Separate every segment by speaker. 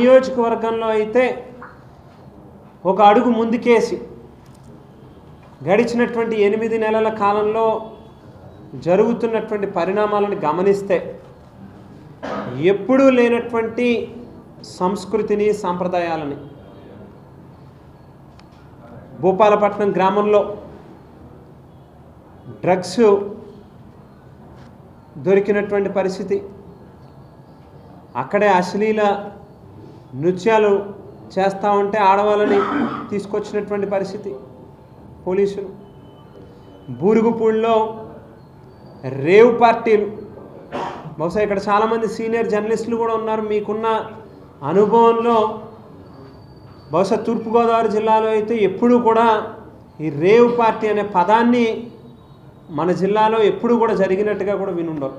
Speaker 1: నియోజకవర్గంలో అయితే ఒక అడుగు ముందుకేసి గడిచినటువంటి ఎనిమిది నెలల కాలంలో జరుగుతున్నటువంటి పరిణామాలను గమనిస్తే ఎప్పుడూ లేనటువంటి సంస్కృతిని సాంప్రదాయాలని భూపాలపట్నం గ్రామంలో డ్రగ్స్ దొరికినటువంటి పరిస్థితి. అక్కడే అశ్లీల నృత్యాలు చేస్తూ ఉంటే ఆడవాళ్ళని తీసుకొచ్చినటువంటి పరిస్థితి పోలీసులు. బూరుగుపూడిలో రేవ్ పార్టీలు. బహుశా ఇక్కడ చాలామంది సీనియర్ జర్నలిస్టులు కూడా ఉన్నారు. మీకున్న అనుభవంలో బహుశా తూర్పుగోదావరి జిల్లాలో అయితే ఎప్పుడూ కూడా ఈ రేవ్ పార్టీ అనే పదాన్ని మన జిల్లాలో ఎప్పుడూ కూడా జరిగినట్టుగా కూడా వినుండరు.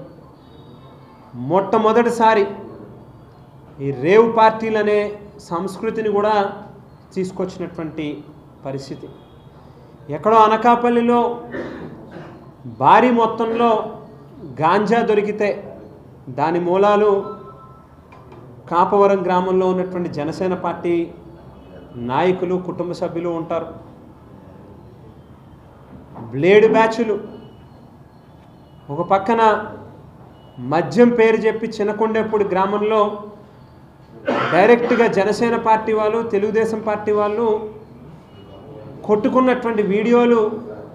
Speaker 1: మొట్టమొదటిసారి ఈ రేవ్ పార్టీలు అనే సంస్కృతిని కూడా తీసుకొచ్చినటువంటి పరిస్థితి. ఎక్కడో అనకాపల్లిలో భారీ మొత్తంలో గాంజా దొరికితే దాని మూలాలు కాపవరం గ్రామంలో ఉన్నటువంటి జనసేన పార్టీ నాయకులు కుటుంబ సభ్యులు ఉంటారు. బ్లేడ్ బ్యాచులు. ఒక పక్కన మద్యం పేరు చెప్పి చిన్నకొండేపూడి గ్రామంలో డైరెక్ట్గా జనసేన పార్టీ వాళ్ళు తెలుగుదేశం పార్టీ వాళ్ళు కొట్టుకున్నటువంటి వీడియోలు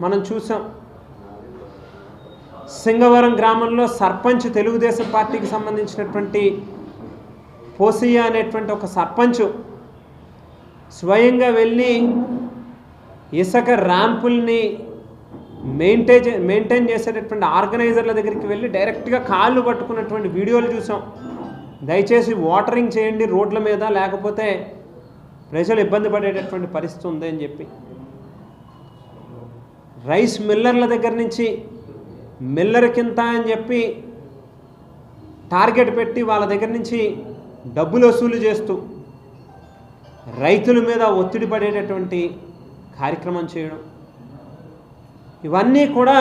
Speaker 1: మనం చూసాం. సింగవరం గ్రామంలో సర్పంచ్ తెలుగుదేశం పార్టీకి సంబంధించినటువంటి పోసియా అనేటువంటి ఒక సర్పంచ్ స్వయంగా వెళ్ళి ఇసుక ర్యాంపుల్ని మెయింటైన్ మెయింటైన్ చేసేటటువంటి ఆర్గనైజర్ల దగ్గరికి వెళ్ళి డైరెక్ట్గా కాళ్ళు పట్టుకున్నటువంటి వీడియోలు చూసాం. దయచేసి వాటరింగ్ చేయండి రోడ్ల మీద లేకపోతే ప్రజలు ఇబ్బంది పడేటటువంటి పరిస్థితి ఉంది అని చెప్పి. రైస్ మిల్లర్ల దగ్గర నుంచి మిల్లర్ కింద అని చెప్పి టార్గెట్ పెట్టి వాళ్ళ దగ్గర నుంచి డబ్బులు వసూలు చేస్తూ రైతుల మీద ఒత్తిడి పడేటటువంటి కార్యక్రమం చేయడం. ఇవన్నీ కూడా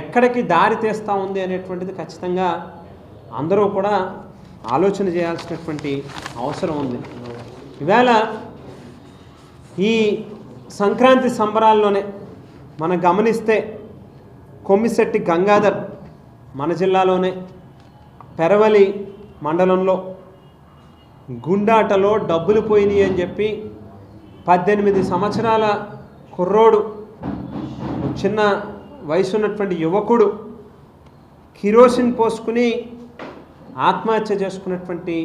Speaker 1: ఎక్కడికి దారి తీస్తూ ఉంది అనేటువంటిది ఖచ్చితంగా అందరూ కూడా ఆలోచన చేయాల్సినటువంటి అవసరం ఉంది. ఇవాళ ఈ సంక్రాంతి సంబరాల్లోనే మనం గమనిస్తే కొమ్మిశెట్టి గంగాధర్ మన జిల్లాలోనే పెరవలి మండలంలో గుండాటలో డబ్బులు పోయినాయి అని చెప్పి పద్దెనిమిది సంవత్సరాల కుర్రోడు చిన్న వయసు ఉన్నటువంటి యువకుడు కిరోసిన్ పోసుకుని ఆత్మహత్య చేసుకున్నటువంటి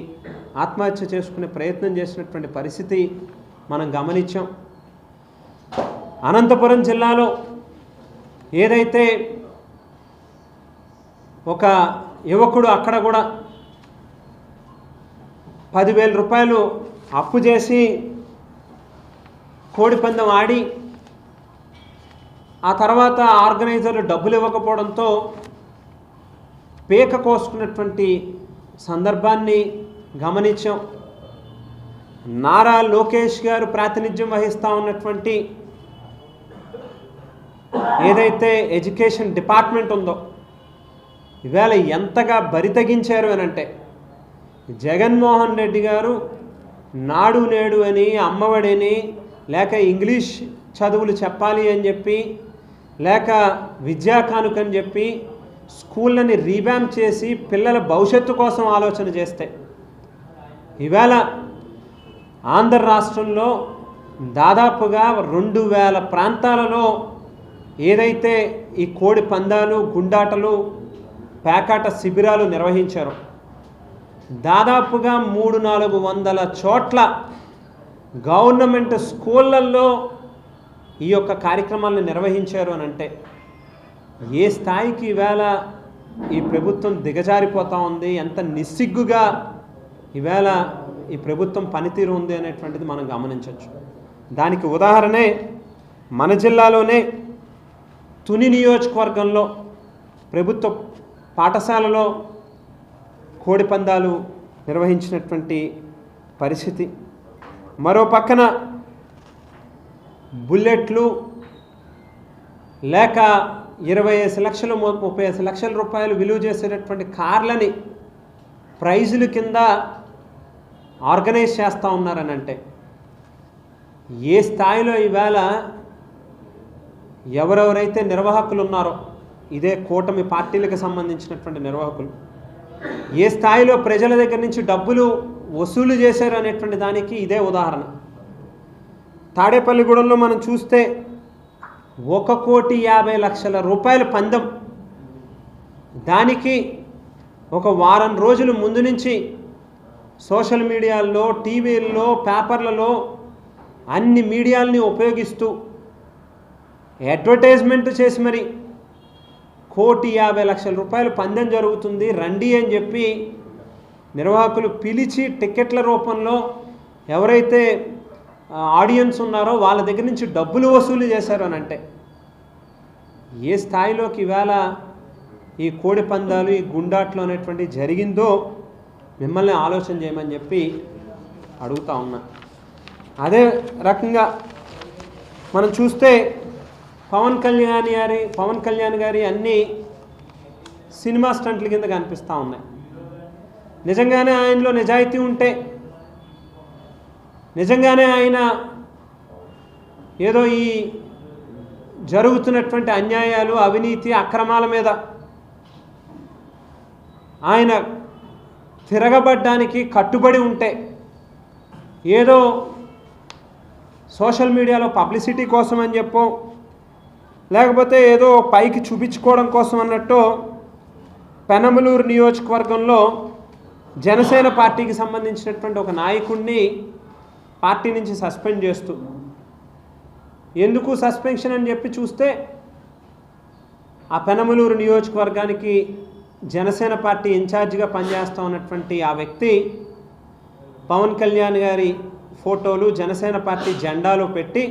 Speaker 1: ఆత్మహత్య చేసుకునే ప్రయత్నం చేసినటువంటి పరిస్థితి మనం గమనించాం. అనంతపురం జిల్లాలో ఏదైతే ఒక యువకుడు అక్కడ కూడా పదివేల రూపాయలు అప్పు చేసి కోడిపందెం ఆడి ఆ తర్వాత ఆర్గనైజర్లు డబ్బులు ఇవ్వకపోవడంతో పేక కోసుకున్నటువంటి సందర్భాన్ని గమనించాం. నారా లోకేష్ గారు ప్రాతినిధ్యం వహిస్తూ ఉన్నటువంటి ఏదైతే ఎడ్యుకేషన్ డిపార్ట్మెంట్ ఉందో ఇవాళ ఎంతగా బరితగించారు అని అంటే జగన్మోహన్ రెడ్డి గారు నాడు నేడు అని అమ్మఒడిని లేక ఇంగ్లీష్ చదువులు చెప్పాలి అని చెప్పి లేక విద్యా కానుకని చెప్పి స్కూళ్ళని రీబ్యాంప్ చేసి పిల్లల భవిష్యత్తు కోసం ఆలోచన చేస్తే. ఇవాళ ఆంధ్ర రాష్ట్రంలో దాదాపుగా రెండు వేల ప్రాంతాలలో ఏదైతే ఈ కోడి పందాలు గుండాటలు పేకాట శిబిరాలు నిర్వహించారో దాదాపుగా మూడు నాలుగు వందల చోట్ల గవర్నమెంట్ స్కూళ్ళల్లో ఈ యొక్క కార్యక్రమాలను నిర్వహించారు అని అంటే ఏ స్థాయికి ఈవేళ ఈ ప్రభుత్వం దిగజారిపోతూ ఉంది? ఎంత నిస్సిగ్గుగా ఈవేళ ఈ ప్రభుత్వం పనితీరు ఉంది అనేటువంటిది మనం గమనించవచ్చు. దానికి ఉదాహరణే మన జిల్లాలోనే తుని నియోజకవర్గంలో ప్రభుత్వ పాఠశాలలో కోడి పందాలు నిర్వహించినటువంటి పరిస్థితి. మరో పక్కన బుల్లెట్లు లేక ఇరవై ఐదు లక్షలు ముప్పై ఐదు లక్షల రూపాయలు విలువ చేసేటటువంటి కార్లని ప్రైజుల కింద ఆర్గనైజ్ చేస్తూ ఉన్నారని అంటే ఏ స్థాయిలో ఈవేళ ఎవరెవరైతే నిర్వాహకులు ఉన్నారో ఇదే కూటమి పార్టీలకు సంబంధించినటువంటి నిర్వాహకులు ఏ స్థాయిలో ప్రజల దగ్గర నుంచి డబ్బులు వసూలు చేశారు అనేటువంటి దానికి ఇదే ఉదాహరణ. తాడేపల్లిగూడెంలో మనం చూస్తే ఒక కోటి యాభై లక్షల రూపాయల పందెం. దానికి ఒక వారం రోజుల ముందు నుంచి సోషల్ మీడియాల్లో టీవీల్లో పేపర్లలో అన్ని మీడియాల్ని ఉపయోగిస్తూ అడ్వర్టైజ్మెంట్ చేసి మరి కోటి యాభై లక్షల రూపాయలు పందెం జరుగుతుంది. రండి అని చెప్పి నిర్వాహకులు పిలిచి టికెట్ల రూపంలో ఎవరైతే ఆడియన్స్ ఉన్నారో వాళ్ళ దగ్గర నుంచి డబ్బులు వసూలు చేశారు అని అంటే ఏ స్థాయిలోకి ఇవాళ ఈ కోడి పందాలు ఈ గుండాట్లు అనేటువంటి జరిగిందో మిమ్మల్ని ఆలోచన చేయమని చెప్పి అడుగుతా ఉన్నా. అదే రకంగా మనం చూస్తే పవన్ కళ్యాణ్ గారి పవన్ కళ్యాణ్ గారి అన్ని సినిమా స్టంట్ల కింద కనిపిస్తూ ఉన్నాయి. నిజంగానే ఆయనలో నిజాయితీ ఉంటే నిజంగానే ఆయన ఏదో ఈ జరుగుతున్నటువంటి అన్యాయాలు అవినీతి అక్రమాల మీద ఆయన తిరగబడ్డానికి కట్టుబడి ఉంటే ఏదో సోషల్ మీడియాలో పబ్లిసిటీ కోసం అని చెప్పో లేకపోతే ఏదో పైకి చూపించుకోవడం కోసం అన్నట్టు పెనమలూరు నియోజకవర్గంలో జనసేన పార్టీకి సంబంధించినటువంటి ఒక నాయకుడిని పార్టీ నుంచి సస్పెండ్ చేస్తూ. ఎందుకు సస్పెన్షన్ అని చెప్పి చూస్తే ఆ పెనమలూరు నియోజకవర్గానికి జనసేన పార్టీ ఇన్ఛార్జిగా పనిచేస్తూ ఉన్నటువంటి ఆ వ్యక్తి పవన్ కళ్యాణ్ గారి ఫోటోలు జనసేన పార్టీ జెండాలు పెట్టి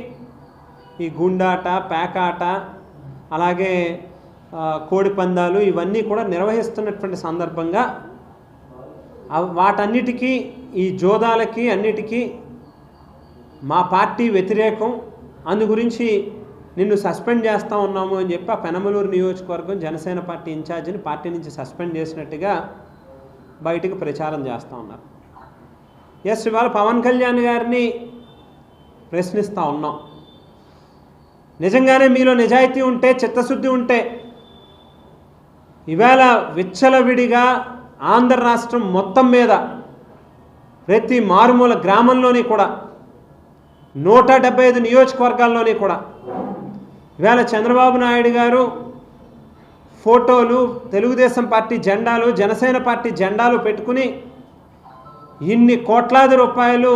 Speaker 1: ఈ గుండాట పేకాట అలాగే కోడి పందాలు ఇవన్నీ కూడా నిర్వహిస్తున్నటువంటి సందర్భంగా వాటన్నిటికీ ఈ జోదాలకి అన్నిటికీ మా పార్టీ వ్యతిరేకం అందు గురించి నిన్ను సస్పెండ్ చేస్తా ఉన్నాము అని చెప్పి ఆ పెనమలూరు నియోజకవర్గం జనసేన పార్టీ ఇన్ఛార్జిని పార్టీ నుంచి సస్పెండ్ చేసినట్టుగా బయటకు ప్రచారం చేస్తూ ఉన్నారు. ఎస్ ఇవాళ పవన్ కళ్యాణ్ గారిని ప్రశ్నిస్తూ ఉన్నాం. నిజంగానే మీలో నిజాయితీ ఉంటే చిత్తశుద్ధి ఉంటే ఇవాళ విచ్చలవిడిగా ఆంధ్ర రాష్ట్రం మొత్తం మీద ప్రతి మారుమూల గ్రామంలోని కూడా నూట డెబ్బై ఐదు నియోజకవర్గాల్లోని కూడా. ఇవాళ చంద్రబాబు నాయుడు గారు ఫోటోలు తెలుగుదేశం పార్టీ జెండాలు జనసేన పార్టీ జెండాలు పెట్టుకుని ఇన్ని కోట్లాది రూపాయలు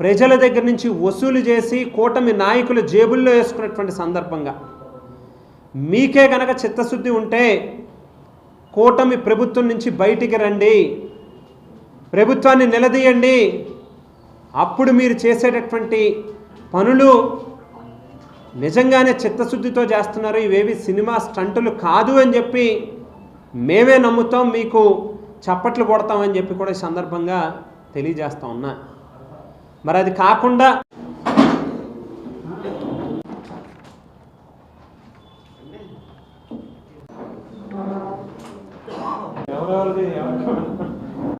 Speaker 1: ప్రజల దగ్గర నుంచి వసూలు చేసి కూటమి నాయకుల జేబుల్లో వేసుకున్నటువంటి సందర్భంగా. మీకే గనక చిత్తశుద్ధి ఉంటే కూటమి ప్రభుత్వం నుంచి బయటికి రండి ప్రభుత్వాన్ని నిలదీయండి అప్పుడు మీరు చేసేటటువంటి పనులు నిజంగానే చిత్తశుద్ధితో చేస్తున్నారు. ఇవేవి సినిమా స్టంటులు కాదు అని చెప్పి మేమే నమ్ముతాం మీకు చప్పట్లు కొడతామని చెప్పి కూడా ఈ సందర్భంగా తెలియజేస్తా ఉన్నా. మరి అది కాకుండా ఎవరు